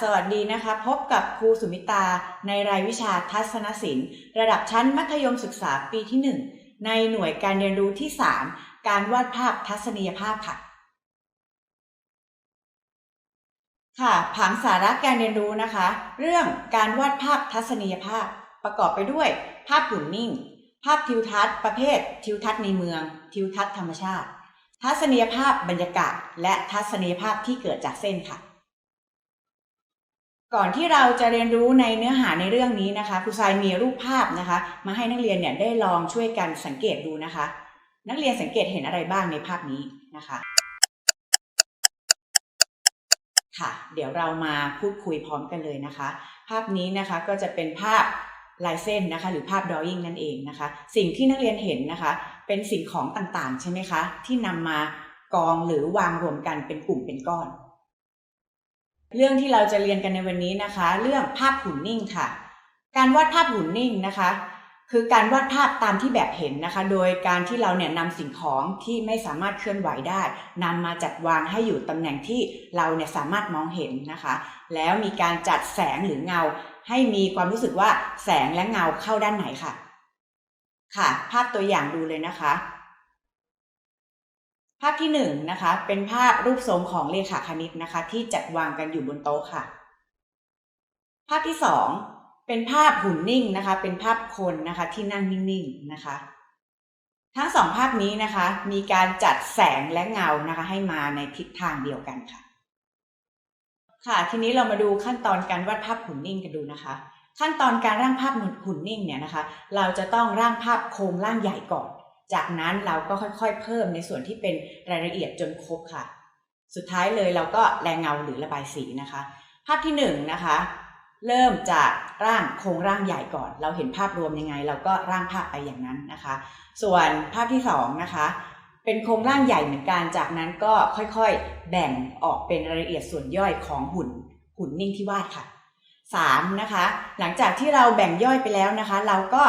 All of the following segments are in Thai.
สวัสดีนะคะ พบกับครูสุมิตาในรายวิชาทัศนศิลป์ ระดับชั้นมัธยมศึกษาปีที่ 1 ในหน่วยการเรียนรู้ที่ 3 การวาดภาพทัศนียภาพค่ะ ค่ะผังสาระการเรียนรู้นะคะ เรื่องการวาดภาพทัศนียภาพ ประกอบไปด้วย ภาพหุ่นนิ่ง ภาพทิวทัศน์ประเภท ทิวทัศน์ในเมือง ทิวทัศน์ธรรมชาติ ทัศนียภาพบรรยากาศ และทัศนียภาพที่เกิดจากเส้นค่ะ ก่อนที่เราจะเรียนรู้ในเนื้อหาในเรื่องนี้นะคะครูทรายมีรูปภาพนะคะ มาให้นักเรียนเนี่ยได้ลองช่วยกันสังเกตดูนะคะ นักเรียนสังเกตเห็นอะไรบ้างในภาพนี้นะคะค่ะ เดี๋ยวเรามาพูดคุยพร้อมกันเลยนะคะ ภาพนี้นะคะก็จะเป็นภาพลายเส้นนะคะ หรือภาพดรอยิ่งนั่นเองนะคะ สิ่งที่นักเรียนเห็นนะคะ เป็นสิ่งของต่างๆ ใช่ไหมคะ ที่นำมากองหรือวางรวมกันเป็นกลุ่มเป็นก้อน เรื่องที่เราจะเรียนกันในวันนี้นะคะ เรื่องภาพหุ่นนิ่งค่ะ การวาดภาพหุ่นนิ่งนะคะ คือการวาดภาพตามที่แบบเห็นนะคะ โดยการที่เราเนี่ยนำสิ่งของที่ไม่สามารถเคลื่อนไหวได้นำมาจัดวางให้อยู่ตำแหน่งที่เราเนี่ยสามารถมองเห็นนะคะ แล้วมีการจัดแสงหรือเงา ให้มีความรู้สึกว่าแสงและเงาเข้าด้านไหนค่ะ ค่ะ ภาพตัวอย่างดูเลยนะคะ ภาพที่หนึ่งนะคะเป็นภาพรูปทรงของเลขาคณิตนะคะ ที่จัดวางกันอยู่บนโต๊ะค่ะ ภาพที่สองเป็นภาพหุ่นนิ่งนะคะ เป็นภาพคนนะคะที่นั่งนิ่งๆนะคะ ทั้งสองภาพนี้นะคะ มีการจัดแสงและเงานะคะ ให้มาในทิศทางเดียวกันค่ะ ค่ะทีนี้เรามาดูขั้นตอนการวาดภาพหุ่นนิ่งกันดูนะคะ ขั้นตอนการร่างภาพหุ่นนิ่งเนี่ยนะคะ เราจะต้องร่างภาพโครงร่างใหญ่ก่อน จากนั้นเราก็ค่อยๆ เพิ่มในส่วนที่เป็นรายละเอียดจนครบค่ะ สุดท้ายเลยเราก็แรงเงาหรือระบายสีนะคะ ภาพที่หนึ่งนะคะ เริ่มจากร่างโครงร่างใหญ่ก่อน เราเห็นภาพรวมยังไง เราก็ร่างภาพไปอย่างนั้นนะคะ ส่วนภาพที่สองนะคะเป็นโครงร่างใหญ่เหมือนกัน จากนั้นก็ค่อยๆ แบ่งออกเป็นรายละเอียดส่วนย่อยของหุ่น หุ่นนิ่งที่วาดค่ะสามนะคะ หลังจากที่เราแบ่งย่อยไปแล้วนะคะ เราก็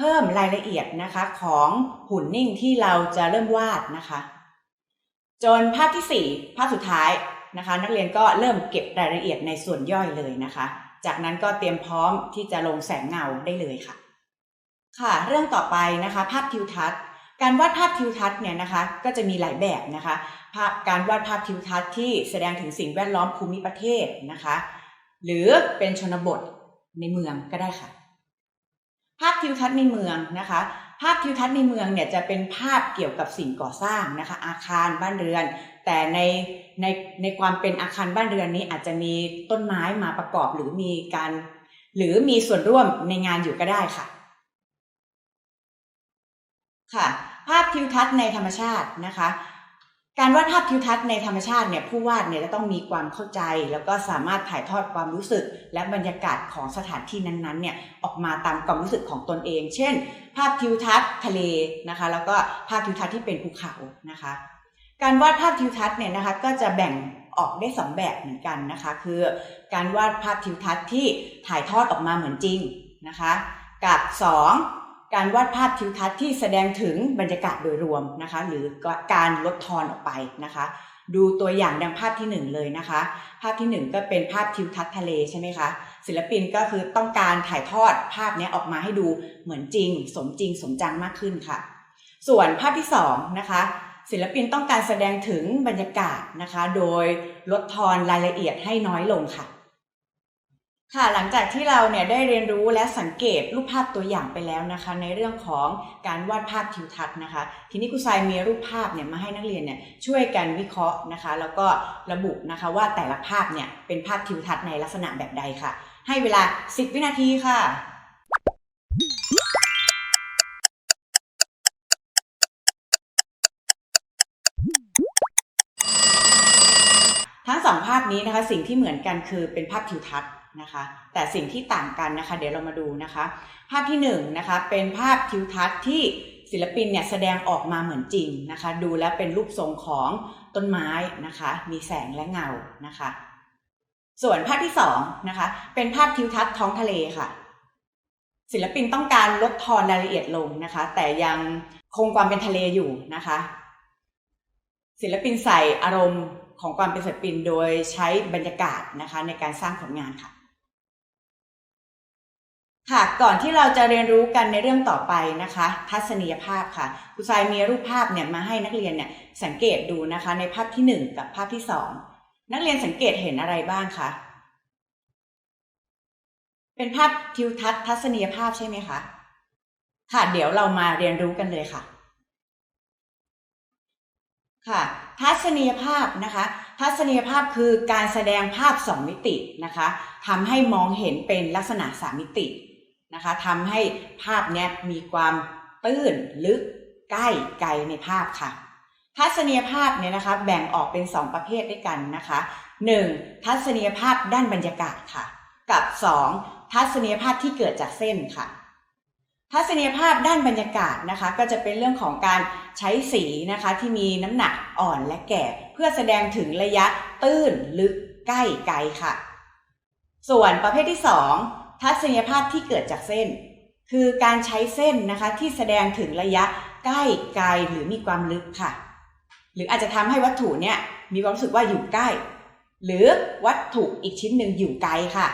พิ่มรายละเอียดนะคะของหุ่นนิ่งที่เราจะเริ่มวาดนะคะ จนภาพที่สี่ภาพสุดท้ายนะคะ นักเรียนก็เริ่มเก็บรายละเอียดในส่วนย่อยเลยนะคะ จากนั้นก็เตรียมพร้อมที่จะลงแสงเงาได้เลยค่ะ ค่ะ เรื่องต่อไปนะคะภาพทิวทัศน์ การวาดภาพทิวทัศน์เนี่ยนะคะก็จะมีหลายแบบนะคะภาพการวาดภาพทิวทัศน์ที่แสดงถึงสิ่งแวดล้อมภูมิประเทศนะคะ หรือเป็นชนบทในเมืองก็ได้ค่ะ ภาพทิวทัศน์ในเมืองนะคะ ภาพทิวทัศน์ในเมืองเนี่ยจะเป็นภาพเกี่ยวกับสิ่งก่อสร้างนะคะ อาคารบ้านเรือน แต่ในในในความเป็นอาคารบ้านเรือนนี้อาจจะมีต้นไม้มาประกอบหรือมีการ หรือมีส่วนร่วมในงานอยู่ก็ได้ค่ะ ค่ะ ภาพทิวทัศน์ในธรรมชาตินะคะ การวาดภาพทิวทัศน์ในธรรมชาติเนี่ยผู้วาดเนี่ยจะต้องมีความเข้าใจ แล้วก็สามารถถ่ายทอดความรู้สึก และบรรยากาศของสถานที่นั้นๆเนี่ยออกมาตามความรู้สึกของตนเอง เช่น ภาพทิวทัศน์ทะเลนะคะ แล้วก็ภาพทิวทัศน์ที่เป็นภูเขานะคะ การวาดภาพทิวทัศน์เนี่ยนะคะก็จะแบ่งออกได้สองแบบเหมือนกันนะคะ คือการวาดภาพทิวทัศน์ที่ถ่ายทอดออกมาเหมือนจริงนะคะ กับสอง การวาดภาพทิวทัศน์ที่แสดงถึงบรรยากาศโดยรวมนะคะ หรือการลดทอนออกไปนะคะ ดูตัวอย่างดังภาพที่หนึ่งเลยนะคะ ภาพที่หนึ่งก็เป็นภาพทิวทัศน์ทะเลใช่ไหมคะศิลปินก็คือต้องการถ่ายทอดภาพนี้ออกมาให้ดูเหมือนจริง สมจริงสมจังมากขึ้นค่ะ ส่วนภาพที่สองนะคะศิลปินต้องการแสดงถึงบรรยากาศนะคะ โดยลดทอนรายละเอียดให้น้อยลงค่ะ ค่ะหลังจากที่เราเนี่ยได้เรียนรู้และสังเกตรูปภาพตัวอย่างไปแล้วนะคะ ในเรื่องของการวาดภาพทิวทัศน์นะคะ ทีนี้ครูทรายมีรูปภาพเนี่ยมาให้นักเรียนเนี่ยช่วยกันวิเคราะห์นะคะ แล้วก็ระบุนะคะว่าแต่ละภาพเนี่ยเป็นภาพทิวทัศน์ในลักษณะแบบใดค่ะ ให้เวลา 10 วินาทีค่ะทั้งสองภาพนี้นะคะสิ่งที่เหมือนกันคือเป็นภาพทิวทัศน์ นะคะแต่สิ่งที่ต่างกันนะคะ เดี๋ยวเรามาดูนะคะ ภาพที่หนึ่งนะคะเป็นภาพทิวทัศน์ที่ศิลปินเนี่ยแสดงออกมาเหมือนจริงนะคะ ดูแล้วเป็นรูปทรงของต้นไม้นะคะ มีแสงและเงานะคะ ส่วนภาพที่สองนะคะเป็นภาพทิวทัศน์ท้องทะเลค่ะ ศิลปินต้องการลดทอนรายละเอียดลงนะคะ แต่ยังคงความเป็นทะเลอยู่นะคะ ศิลปินใส่อารมณ์ของความเป็นศิลปินโดยใช้บรรยากาศนะคะในการสร้างผลงานค่ะ ค่ะก่อนที่เราจะเรียนรู้กันในเรื่องต่อไปนะคะ ทัศนียภาพค่ะครูทรายมีรูปภาพเนี่ยมาให้นักเรียนเนี่ยสังเกตดูนะคะ ในภาพที่หนึ่งกับภาพที่สองนักเรียนสังเกตเห็นอะไรบ้างคะเป็นภาพทิวทัศน์ทัศนียภาพใช่ไหมคะค่ะเดี๋ยวเรามาเรียนรู้กันเลยค่ะ ค่ะ ทัศนียภาพนะคะ ทัศนียภาพคือการแสดงภาพสองมิตินะคะทำให้มองเห็นเป็นลักษณะสามมิติ นะคะทำให้ภาพเนี้ยมีความตื้นลึกใกล้ไกลในภาพค่ะทัศนียภาพเนี่ยนะคะแบ่งออกเป็น 2 ประเภทด้วยกันนะคะ 1. ทัศนียภาพด้านบรรยากาศค่ะ กับ 2. ทัศนียภาพที่เกิดจากเส้นค่ะ ทัศนียภาพด้านบรรยากาศนะคะ ก็จะเป็นเรื่องของการใช้สีนะคะที่มีน้ำหนักอ่อนและแก่ เพื่อแสดงถึงระยะตื้นลึกใกล้ไกลค่ะ ส่วนประเภทที่ 2 ทัศนียภาพที่เกิดจากเส้น คือการใช้เส้นนะคะที่แสดงถึงระยะใกล้ไกลหรือมีความลึกค่ะ หรืออาจจะทำให้วัตถุเนี่ยมีความรู้สึกว่าอยู่ใกล้ หรือวัตถุอีกชิ้นหนึ่งอยู่ไกลค่ะ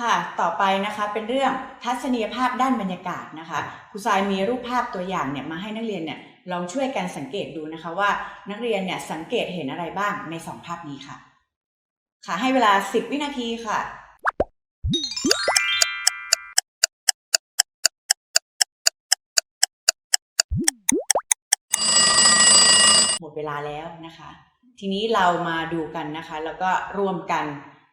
ค่ะ ต่อไปนะคะเป็นเรื่องทัศนียภาพด้านบรรยากาศนะคะครูทรายมีรูปภาพตัวอย่างเนี่ยมาให้นักเรียนเนี่ยลองช่วยกันสังเกตดูนะคะว่านักเรียนเนี่ยสังเกตเห็นอะไรบ้างในสองภาพนี้ค่ะ ค่ะให้เวลา 10 วินาทีค่ะ หมดเวลาแล้วนะคะ ทีนี้เรามาดูกันนะคะ แล้วก็ร่วมกัน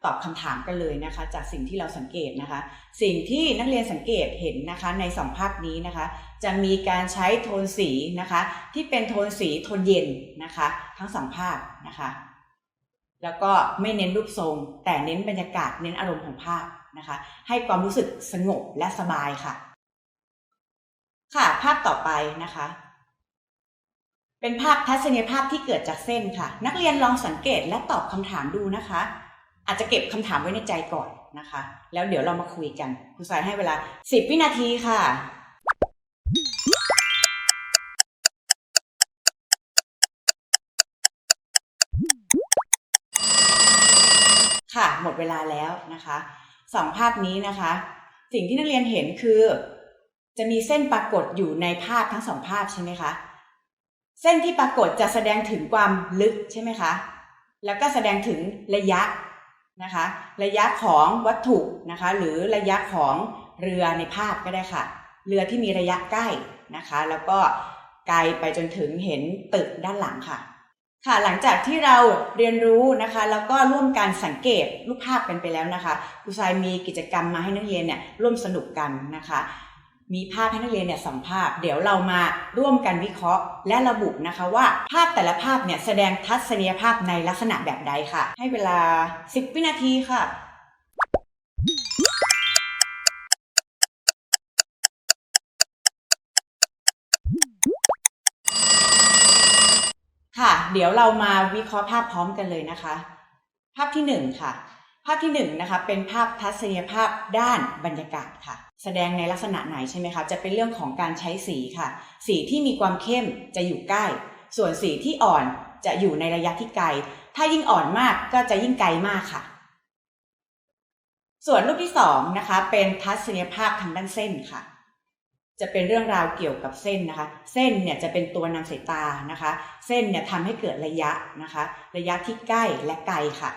ตอบคำถามกันเลยนะคะ จากสิ่งที่เราสังเกตนะคะ สิ่งที่นักเรียนสังเกตเห็นนะคะในสองภาพนี้นะคะ จะมีการใช้โทนสีนะคะ ที่เป็นโทนสีโทนเย็นนะคะ ทั้งสองภาพนะคะ แล้วก็ไม่เน้นรูปทรง แต่เน้นบรรยากาศเน้นอารมณ์ของภาพ นะคะ ให้ความรู้สึกสงบและสบายค่ะ ค่ะภาพต่อไปนะคะ เป็นภาพทัศนียภาพที่เกิดจากเส้นค่ะ นักเรียนลองสังเกตและตอบคำถามดูนะคะ อาจจะเก็บคำถามไว้ในใจก่อนนะคะ แล้วเดี๋ยวเรามาคุยกันครูสายให้เวลา 10 วินาทีค่ะค่ะหมดเวลาแล้วนะคะ สองภาพนี้นะคะ สิ่งที่นักเรียนเห็นคือ จะมีเส้นปรากฏอยู่ในภาพทั้งสองภาพใช่ไหมคะ เส้นที่ปรากฏจะแสดงถึงความลึกใช่ไหมคะ แล้วก็แสดงถึงระยะนะคะ ระยะของวัตถุนะคะ หรือระยะของเรือในภาพก็ได้ค่ะ เรือที่มีระยะใกล้นะคะ แล้วก็ไกลไปจนถึงเห็นตึกด้านหลังค่ะ ค่ะหลังจากที่เราเรียนรู้นะคะแล้วก็ร่วมกันสังเกตรูปภาพกันไปแล้วนะคะครูทรายมีกิจกรรมมาให้นักเรียนเนี่ยร่วมสนุกกันนะคะ มีภาพให้นักเรียนเนี่ยสองภาพเดี๋ยวเรามาร่วมกันวิเคราะห์ และระบุนะคะว่าภาพแต่ละภาพเนี่ยแสดงทัศนียภาพในลักษณะแบบใดค่ะ ให้เวลา 10 วินาทีค่ะ ค่ะ เดี๋ยวเรามาวิเคราะห์ภาพพร้อมกันเลยนะคะ ภาพที่หนึ่งค่ะ ภาพที่หนึ่งนะคะเป็นภาพทัศนียภาพด้านบรรยากาศค่ะ แสดงในลักษณะไหนใช่ไหมคะ จะเป็นเรื่องของการใช้สีค่ะ สีที่มีความเข้มจะอยู่ใกล้ ส่วนสีที่อ่อนจะอยู่ในระยะที่ไกล ถ้ายิ่งอ่อนมากก็จะยิ่งไกลมากค่ะ ส่วนรูปที่สองนะคะเป็นทัศนียภาพทางด้านเส้นค่ะ จะเป็นเรื่องราวเกี่ยวกับเส้นนะคะ เส้นเนี่ยจะเป็นตัวนำสายตานะคะ เส้นเนี่ยทำให้เกิดระยะนะคะ ระยะที่ใกล้และไกลค่ะ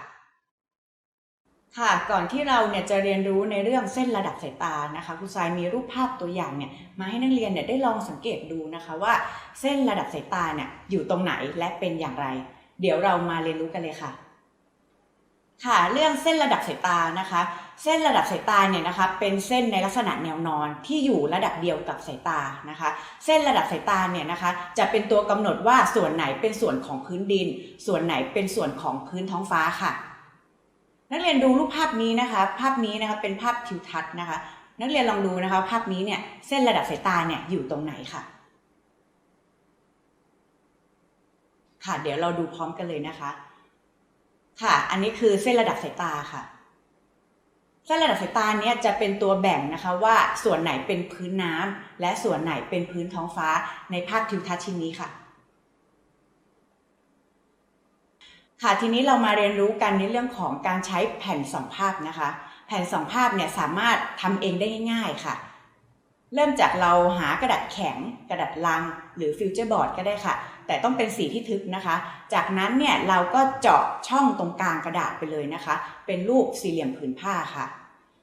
ค่ะก่อนที่เราเนี่ยจะเรียนรู้ในเรื่องเส้นระดับสายตานะคะครูทรายมีรูปภาพตัวอย่างเนี่ยมาให้นักเรียนเนี่ยได้ลองสังเกตดูนะคะว่า เส้นระดับสายตาเนี่ยอยู่ตรงไหนและเป็นอย่างไร เดี๋ยวเรามาเรียนรู้กันเลยค่ะ ค่ะเรื่องเส้นระดับสายตานะคะ เส้นระดับสายตาเนี่ยนะคะเป็นเส้นในลักษณะแนวนอนที่อยู่ระดับเดียวกับสายตานะคะ เส้นระดับสายตาเนี่ยนะคะจะเป็นตัวกำหนดว่าส่วนไหนเป็นส่วนของพื้นดิน ส่วนไหนเป็นส่วนของพื้นท้องฟ้าค่ะ นักเรียนดูรูปภาพนี้นะคะ ภาพนี้นะคะเป็นภาพทิวทัศน์นะคะ นักเรียนลองดูนะคะ ภาพนี้เนี่ยเส้นระดับสายตาเนี่ยอยู่ตรงไหนค่ะ ค่ะเดี๋ยวเราดูพร้อมกันเลยนะคะ ค่ะ อันนี้คือเส้นระดับสายตาค่ะ เส้นระดับสายตาเนี้ยจะเป็นตัวแบ่งนะคะว่าส่วนไหนเป็นพื้นน้ำและส่วนไหนเป็นพื้นท้องฟ้าในภาพทิวทัศน์ชิ้นนี้ค่ะ ค่ะทีนี้เรามาเรียนรู้กันในเรื่องของการใช้แผ่นสองภาพนะคะ แผ่นสองภาพเนี่ยสามารถทำเองได้ง่าย ๆค่ะ เริ่มจากเราหากระดาษแข็ง กระดาษลัง หรือฟิวเจอร์บอร์ดก็ได้ค่ะ แต่ต้องเป็นสีที่ทึบนะคะ จากนั้นเนี่ยเราก็เจาะช่องตรงกลางกระดาษไปเลยนะคะ เป็นรูปสี่เหลี่ยมผืนผ้าค่ะ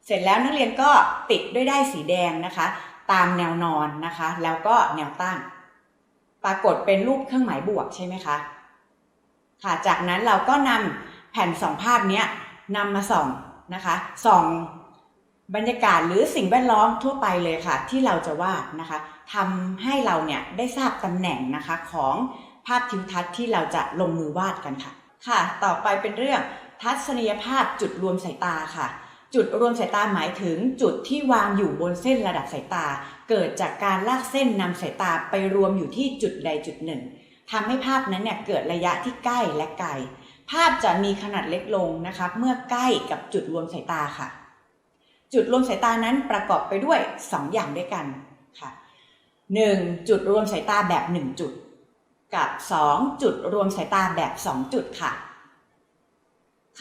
เสร็จแล้วนักเรียนก็ติดด้วยได้ายสีแดงนะคะ ตามแนวนอนนะคะ แล้วก็แนวตั้ง ปรากฏเป็นรูปเครื่องหมายบวกใช่ไหมคะค่ะ จากนั้นเราก็นำแผ่นสองภาพเนี้ยนำมาส่องนะคะส่อง บรรยากาศหรือสิ่งแวดล้อมทั่วไปเลยค่ะ ที่เราจะวาดนะคะทำให้เราเนี่ยได้ทราบตำแหน่งนะคะของภาพทิวทัศน์ที่เราจะลงมือวาดกันค่ะ ค่ะ ต่อไปเป็นเรื่องทัศนียภาพจุดรวมสายตาค่ะ จุดรวมสายตาหมายถึงจุดที่วางอยู่บนเส้นระดับสายตา เกิดจากการลากเส้นนำสายตาไปรวมอยู่ที่จุดใดจุดหนึ่งทำให้ภาพนั้นเนี่ยเกิดระยะที่ใกล้และไกล ภาพจะมีขนาดเล็กลงนะคะ เมื่อใกล้กับจุดรวมสายตาค่ะ จุดรวมสายตานั้นประกอบไปด้วย 2 อย่างด้วยกันค่ะ 1. จุดรวมสายตาแบบ 1 จุด กับ 2 จุดรวมสายตาแบบ 2 จุดค่ะ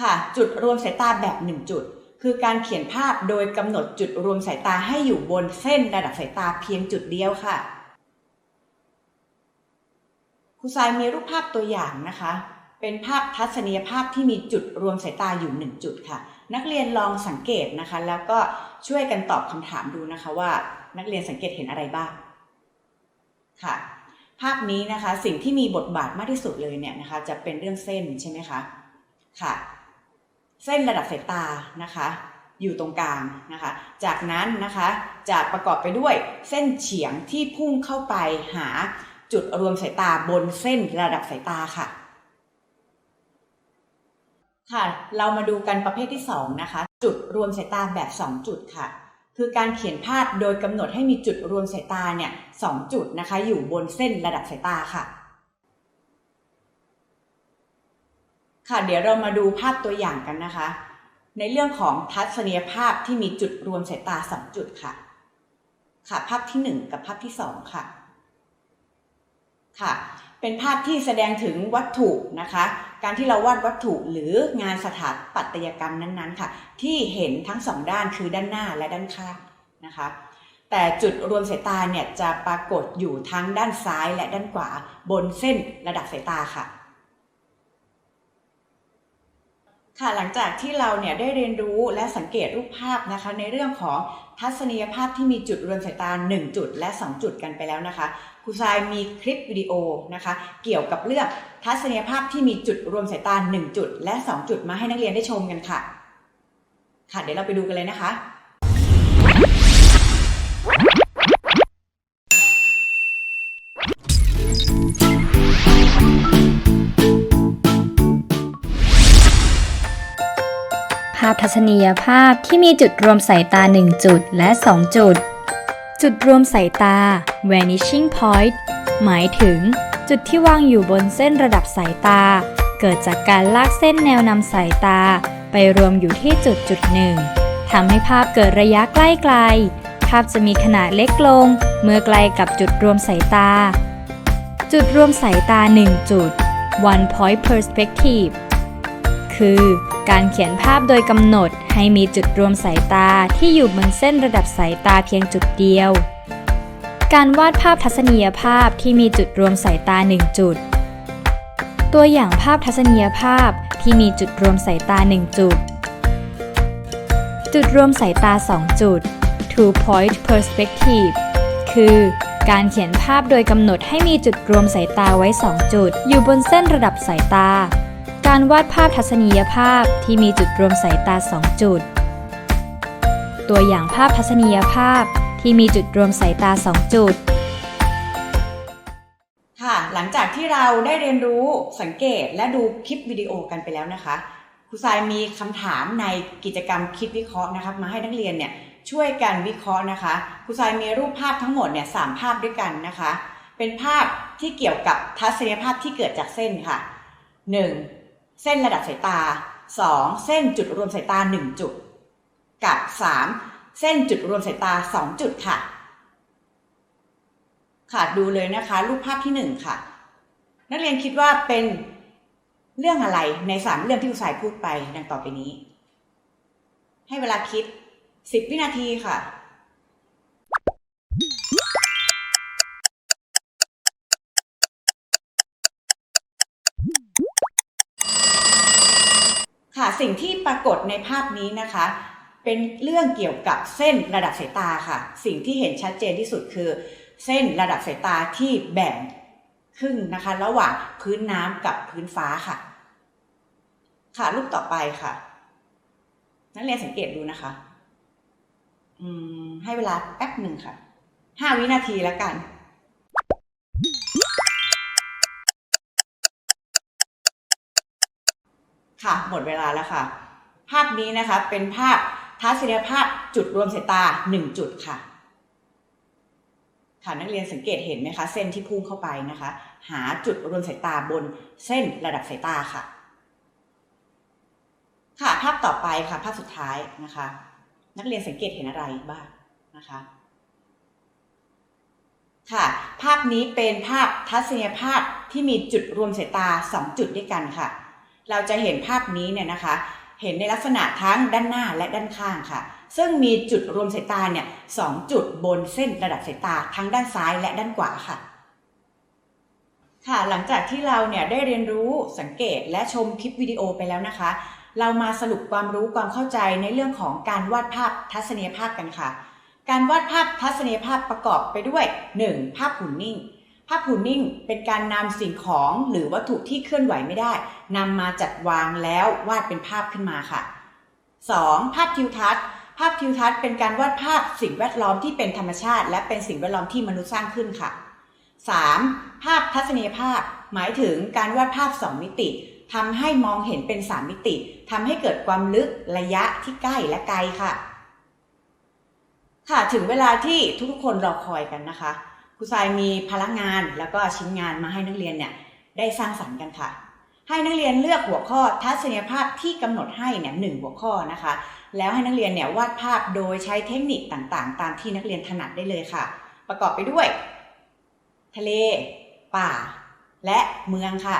ค่ะ จุดรวมสายตาแบบ 1 จุด คือการเขียนภาพโดยกำหนดจุดรวมสายตาให้อยู่บนเส้นระดับสายตาเพียงจุดเดียวค่ะครูทรายมีรูปภาพตัวอย่างนะคะ เป็นภาพทัศนียภาพที่มีจุดรวมสายตาอยู่ 1 จุดค่ะ นักเรียนลองสังเกตนะคะ แล้วก็ช่วยกันตอบคำถามดูนะคะว่านักเรียนสังเกตเห็นอะไรบ้างค่ะ ภาพนี้นะคะสิ่งที่มีบทบาทมากที่สุดเลยเนี่ยนะคะจะเป็นเรื่องเส้นใช่ไหมคะค่ะ เส้นระดับสายตานะคะ อยู่ตรงกลางนะคะ จากนั้นนะคะจะประกอบไปด้วยเส้นเฉียงที่พุ่งเข้าไปหาจุดรวมสายตาบนเส้นระดับสายตาค่ะ ค่ะ เรามาดูกันประเภทที่ 2 นะคะ จุดรวมสายตาแบบ 2 จุดค่ะ คือการเขียนภาพโดยกำหนดให้มีจุดรวมสายตาเนี่ยสจุดนะคะ อยู่บนเส้นระดับสายตาค่ะ ค่ะ เดี๋ยวเรามาดูภาพตัวอย่างกันนะคะ ในเรื่องของทัศนียภาพที่มีจุดรวมสายตา 2 จุดค่ะ ค่ะ ภาพที่ 1 กับภาพที่ 2 ค่ะ ค่ะ เป็นภาพที่แสดงถึงวัตถุนะคะ การที่เราวาดวัตถุหรืองานสถาปัตยกรรมนั้นๆค่ะ ที่เห็นทั้งสองด้านคือด้านหน้าและด้านข้างนะคะ แต่จุดรวมสายตาเนี่ยจะปรากฏอยู่ทั้งด้านซ้ายและด้านขวาบนเส้นระดับสายตาค่ะค่ะหลังจากที่เราเนี่ยได้เรียนรู้และสังเกตรูปภาพนะคะ ในเรื่องของทัศนียภาพที่มีจุดรวมสายตา 1 จุดและ 2 จุดกันไปแล้วนะคะ ครูทรายมีคลิปวิดีโอนะคะ เกี่ยวกับเรื่องทัศนียภาพที่มีจุดรวมสายตา1จุด และ 2 จุดมาให้นักเรียนได้ชมกันค่ะ ค่ะ เดี๋ยวเราไปดูกันเลยนะคะภาพทัศนียภาพที่มีจุดรวมสายตา 1 จุดและ 2 จุด จุดรวมสายตา vanishing point หมายถึง จุดที่วางอยู่บนเส้นระดับสายตา เกิดจากการลากเส้นแนวนำสายตา ไปรวมอยู่ที่จุดจุดหนึ่งทำให้ภาพเกิดระยะใกล้ไกล ภาพจะมีขนาดเล็กลง เมื่อใกลกับจุดรวมสายตา จุดรวมสายตา 1 จุด one point perspective คือ การเขียนภาพโดยกำหนดให้มีจุดรวมสายตาที่อยู่บนเส้นระดับสายตาเพียงจุดเดียว การวาดภาพทัศนียภาพที่มีจุดรวมสายตา 1 จุด ตัวอย่างภาพทัศนียภาพที่มีจุดรวมสายตา 1 จุด จุดรวมสายตา 2 จุด two point perspective คือ การเขียนภาพโดยกำหนดให้มีจุดรวมสายตาไว้ 2 จุด อยู่บนเส้นระดับสายตา การวาดภาพทัศนียภาพที่มีจุดรวมสายตา 2 จุด ตัวอย่างภาพทัศนียภาพที่มีจุดรวมสายตา 2 จุด ค่ะ หลังจากที่เราได้เรียนรู้สังเกตและดูคลิปวิดีโอกันไปแล้วนะคะ ครูทรายมีคำถามในกิจกรรมคิดวิเคราะห์นะคะมาให้นักเรียนเนี่ยช่วยกันวิเคราะห์นะคะครูทรายมีรูปภาพทั้งหมดเนี่ยสามภาพด้วยกันนะคะ เป็นภาพที่เกี่ยวกับทัศนียภาพที่เกิดจากเส้นค่ะ 1. เส้นระดับสายตา 2. เส้นจุดรวมสายตา 1 จุด กับ 3. เส้นจุดรวมสายตา 2 จุดค่ะ ค่ะดูเลยนะคะ รูปภาพที่ 1 ค่ะ นักเรียนคิดว่าเป็นเรื่องอะไรในสามเรื่องที่คุณสายพูดไปดังต่อไปนี้ ให้เวลาคิดสิบวินาทีค่ะ สิ่งที่ปรากฏในภาพนี้นะคะ เป็นเรื่องเกี่ยวกับเส้นระดับสายตาค่ะ สิ่งที่เห็นชัดเจนที่สุดคือ เส้นระดับสายตาที่แบ่งครึ่งนะคะ ระหว่างพื้นน้ำกับพื้นฟ้าค่ะ ค่ะรูปต่อไปค่ะ นักเรียนสังเกตดูนะคะ อืม ให้เวลาแป๊บหนึ่งค่ะห้าวินาทีแล้วกัน ค่ะ หมดเวลาแล้วค่ะ ภาพนี้นะคะเป็นภาพทัศนียภาพจุดรวมสายตาหนึ่งจุดค่ะ ค่ะนักเรียนสังเกตเห็นไหมคะ เส้นที่พุ่งเข้าไปนะคะ หาจุดรวมสายตาบนเส้นระดับสายตาค่ะ ค่ะภาพต่อไปค่ะภาพสุดท้ายนะคะ นักเรียนสังเกตเห็นอะไรบ้างนะคะค่ะ ภาพนี้เป็นภาพทัศนียภาพที่มีจุดรวมสายตา 2 จุดด้วยกันค่ะ เราจะเห็นภาพนี้เนี่ยนะคะ เห็นในลักษณะทั้งด้านหน้าและด้านข้างค่ะ ซึ่งมีจุดรวมสายตาเนี่ยสองจุดบนเส้นระดับสายตาทั้งด้านซ้ายและด้านขวาค่ะ ค่ะ หลังจากที่เราเนี่ยได้เรียนรู้สังเกตและชมคลิปวิดีโอไปแล้วนะคะ เรามาสรุปความรู้ความเข้าใจในเรื่องของการวาดภาพทัศนียภาพกันค่ะ การวาดภาพทัศนียภาพประกอบไปด้วย 1. ภาพหุ่นนิ่ง ภาพหุ่นนิ่งเป็นการนำสิ่งของหรือวัตถุที่เคลื่อนไหวไม่ได้นำมาจัดวางแล้ววาดเป็นภาพขึ้นมาค่ะ 2. ภาพทิวทัศน์ ภาพทิวทัศน์เป็นการวาดภาพสิ่งแวดล้อมที่เป็นธรรมชาติ และเป็นสิ่งแวดล้อมที่มนุษย์สร้างขึ้นค่ะ 3. ภาพทัศนียภาพ หมายถึงการวาดภาพ 2 มิติทำให้มองเห็นเป็น 3 มิติทำให้เกิดความลึกระยะที่ใกล้และไกลค่ะ ค่ะถึงเวลาที่ทุกคนรอคอยกันนะคะ ครูทรายมีพลังงานแล้วก็ชิ้นงานมาให้นักเรียนเนี่ยได้สร้างสรรค์กันค่ะ ให้นักเรียนเลือกหัวข้อทัศนียภาพที่กำหนดให้เนี่ยหนึ่งหัวข้อนะคะ แล้วให้นักเรียนเนี่ยวาดภาพโดยใช้เทคนิคต่างๆ ตามที่นักเรียนถนัดได้เลยค่ะ ประกอบไปด้วย ทะเล ป่า และเมืองค่ะ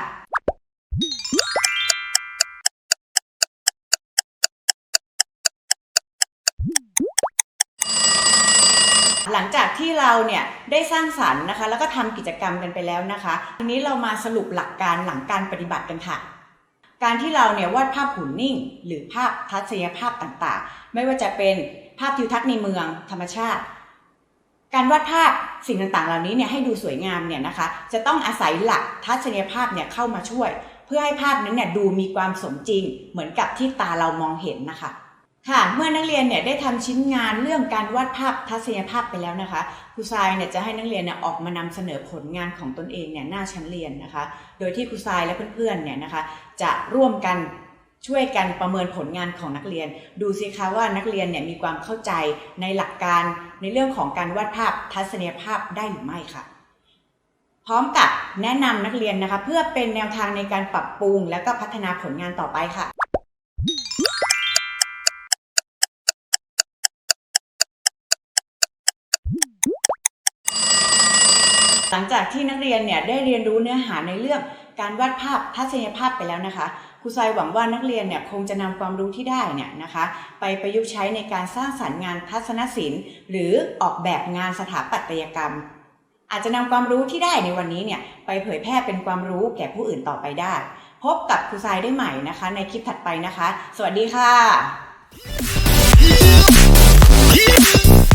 หลังจากที่เราเนี่ยได้สร้างสรรค์นะคะ แล้วก็ทำกิจกรรมกันไปแล้วนะคะ ทีนี้เรามาสรุปหลักการหลังการปฏิบัติกันค่ะ การที่เราเนี่ยวาดภาพหุ่นนิ่ง หรือภาพทัศนียภาพต่างๆ ไม่ว่าจะเป็นภาพทิวทัศน์ในเมือง ธรรมชาติ การวาดภาพสิ่งต่างๆ เหล่านี้เนี่ยให้ดูสวยงามเนี่ยนะคะ จะต้องอาศัยหลักทัศนียภาพเนี่ยเข้ามาช่วย เพื่อให้ภาพนั้นเนี่ยดูมีความสมจริง เหมือนกับที่ตาเรามองเห็นนะคะ ค่ะเมื่อนักเรียนเนี่ยได้ทำชิ้นงานเรื่องการวาดภาพทัศนียภาพไปแล้วนะคะครูทรายเนี่ยจะให้นักเรียนเนี่ยออกมานำเสนอผลงานของตนเองเนี่ยหน้าชั้นเรียนนะคะ โดยที่ครูทรายและเพื่อนๆเนี่ยนะคะจะร่วมกันช่วยกันประเมินผลงานของนักเรียน ดูสิคะว่านักเรียนเนี่ยมีความเข้าใจในหลักการในเรื่องของการวาดภาพทัศนียภาพได้หรือไม่ค่ะ พร้อมกับแนะนำนักเรียนนะคะ เพื่อเป็นแนวทางในการปรับปรุงและก็พัฒนาผลงานต่อไปค่ะ หลังจากที่นักเรียนเนี่ยได้เรียนรู้เนื้อหาในเรื่องการวาดภาพทัศนียภาพไปแล้วนะคะครูทรายหวังว่านักเรียนเนี่ยคงจะนำความรู้ที่ได้เนี่ยนะคะ ไปประยุกต์ใช้ในการสร้างสรรค์งานทัศนศิลป์ หรือออกแบบงานสถาปัตยกรรม อาจจะนำความรู้ที่ได้ในวันนี้เนี่ยไปเผยแพร่เป็นความรู้แก่ผู้อื่นต่อไปได้ พบกับครูทรายได้ใหม่นะคะ ในคลิปถัดไปนะคะ สวัสดีค่ะ